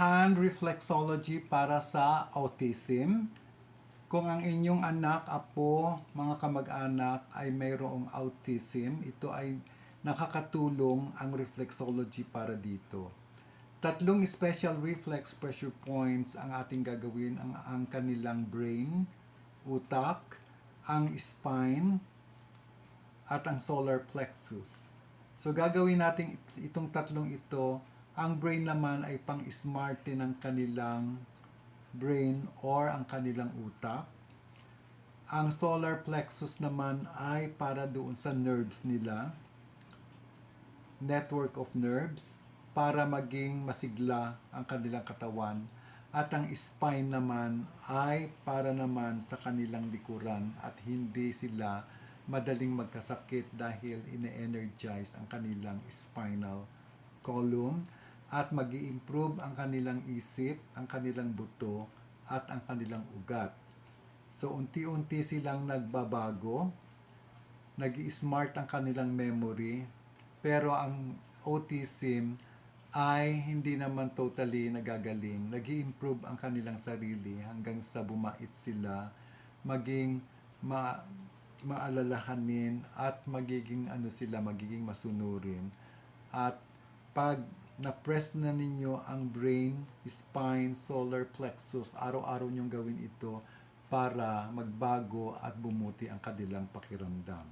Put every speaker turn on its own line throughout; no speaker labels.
hand reflexology para sa autism. Kung ang inyong anak, apo, mga kamag-anak ay mayroong autism, ito ay nakakatulong ang reflexology para dito. Tatlong special reflex pressure points ang ating gagawin ang, ang kanilang brain, utak, ang spine, at ang solar plexus. So gagawin natin it- itong tatlong ito. Ang brain naman ay pang-smarte ng kanilang brain or ang kanilang utak. Ang solar plexus naman ay para doon sa nerves nila. Network of nerves para maging masigla ang kanilang katawan. At ang spine naman ay para naman sa kanilang likuran at hindi sila madaling magkasakit dahil ine-energize ang kanilang spinal column at mag improve ang kanilang isip, ang kanilang buto at ang kanilang ugat. So unti-unti silang nagbabago, nag smart ang kanilang memory, pero ang autism ay hindi naman totally nagagaling. nag improve ang kanilang sarili hanggang sa bumait sila, maging ma maalalahanin at magiging ano sila, magiging masunurin. At pag na-press na ninyo ang brain, spine, solar plexus, araw-araw nyong gawin ito para magbago at bumuti ang kanilang pakiramdam.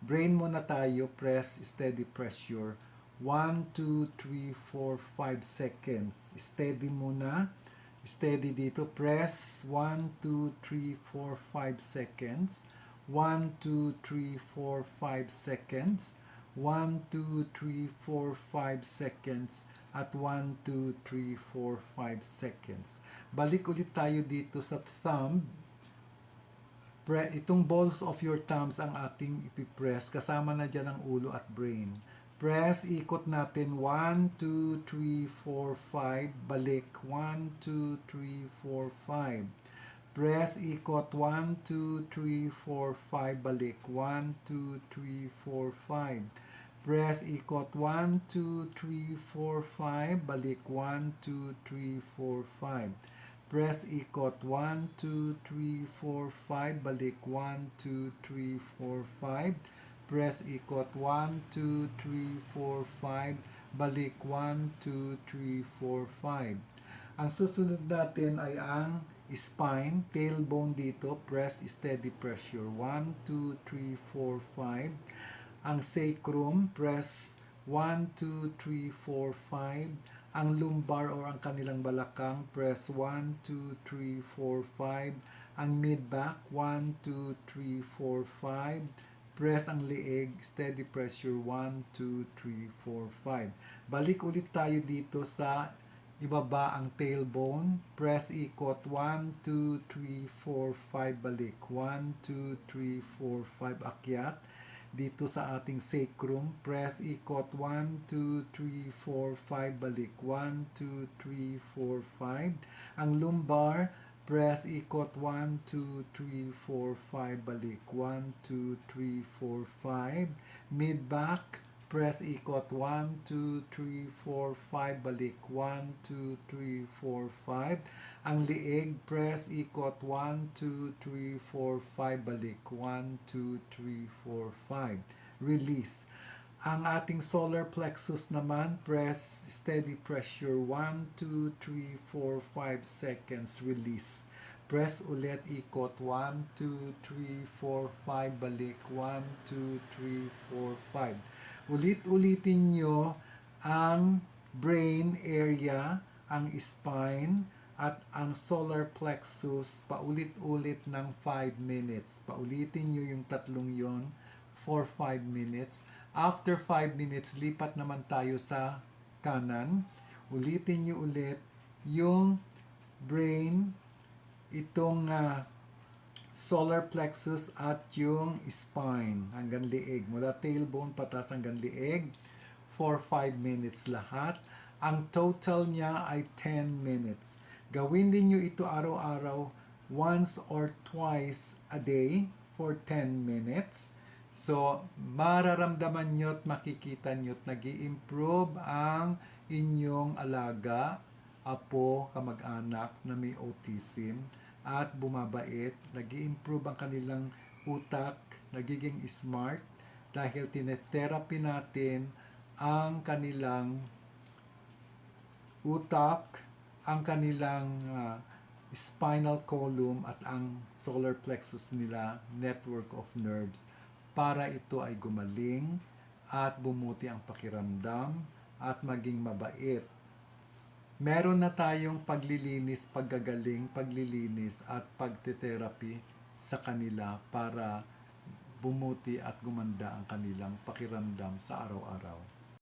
Brain muna tayo, press, steady pressure. 1, 2, 3, 4, 5 seconds. Steady muna. Steady dito. Press 1, 2, 3, 4, 5 seconds. 1, 2, 3, 4, 5 seconds. 1, 2, 3, 4, 5 seconds. At 1, 2, 3, 4, 5 seconds. Balik ulit tayo dito sa thumb. Pre, itong balls of your thumbs ang ating ipipress. Kasama na dyan ang ulo at brain. Press, ikot natin. 1, 2, 3, 4, 5. Balik. 1, 2, 3, 4, 5. Press, ikot. 1, 2, 3, 4, 5. Balik. 1, 2, 3, 4, 5. Press, ikot. 1, 2, 3, 4, 5. Balik. 1, 2, 3, 4, 5. Press ikot 1, 2, 3, 4, 5. Balik 1, 2, 3, 4, 5. Press ikot 1, 2, 3, 4, 5. Balik 1, 2, 3, 4, 5. Ang susunod natin ay ang spine, tailbone dito. Press steady pressure. 1, 2, 3, 4, 5. Ang sacrum, press 1, 2, 3, 4, 5 ang lumbar or ang kanilang balakang, press 1, 2, 3, 4, 5. Ang mid-back, 1, 2, 3, 4, 5. Press ang leeg, steady pressure, 1, 2, 3, 4, 5. Balik ulit tayo dito sa ibaba ang tailbone. Press ikot, 1, 2, 3, 4, 5. Balik, 1, 2, 3, 4, 5. Akyat dito sa ating sacrum. Press ikot 1, 2, 3, 4, 5. Balik 1, 2, 3, 4, 5. Ang lumbar, press ikot 1, 2, 3, 4, 5. Balik 1, 2, 3, 4, 5. Mid-back, press ikot 1, 2, 3, 4, 5. Balik 1, 2, 3, 4, 5. Ang liig, press, ikot, 1, 2, 3, 4, 5, balik, 1, 2, 3, 4, 5. Release. Ang ating solar plexus naman, press, steady pressure, 1, 2, 3, 4, 5 seconds, release. Press ulit, ikot, 1, 2, 3, 4, 5, balik, 1, 2, 3, 4, 5. Ulit-ulitin nyo ang brain area, ang spine, at ang solar plexus paulit-ulit ng 5 minutes. Paulitin nyo yung tatlong yon for 5 minutes. After 5 minutes, lipat naman tayo sa kanan. Ulitin nyo ulit yung brain, itong ah, solar plexus at yung spine hanggang liig. Mula tailbone patas hanggang liig for 5 minutes lahat. Ang total niya ay 10 minutes. Gawin din nyo ito araw-araw once or twice a day for 10 minutes. So, mararamdaman nyo at makikita nyo at nag improve ang inyong alaga apo, kamag-anak na may autism at bumabait, nag improve ang kanilang utak, nagiging smart dahil tinetherapy natin ang kanilang utak, ang kanilang ah, spinal column at ang solar plexus nila, network of nerves, para ito ay gumaling at bumuti ang pakiramdam at maging mabait. Meron na tayong paglilinis, paggagaling, paglilinis at pagte-therapy sa kanila para bumuti at gumanda ang kanilang pakiramdam sa araw-araw.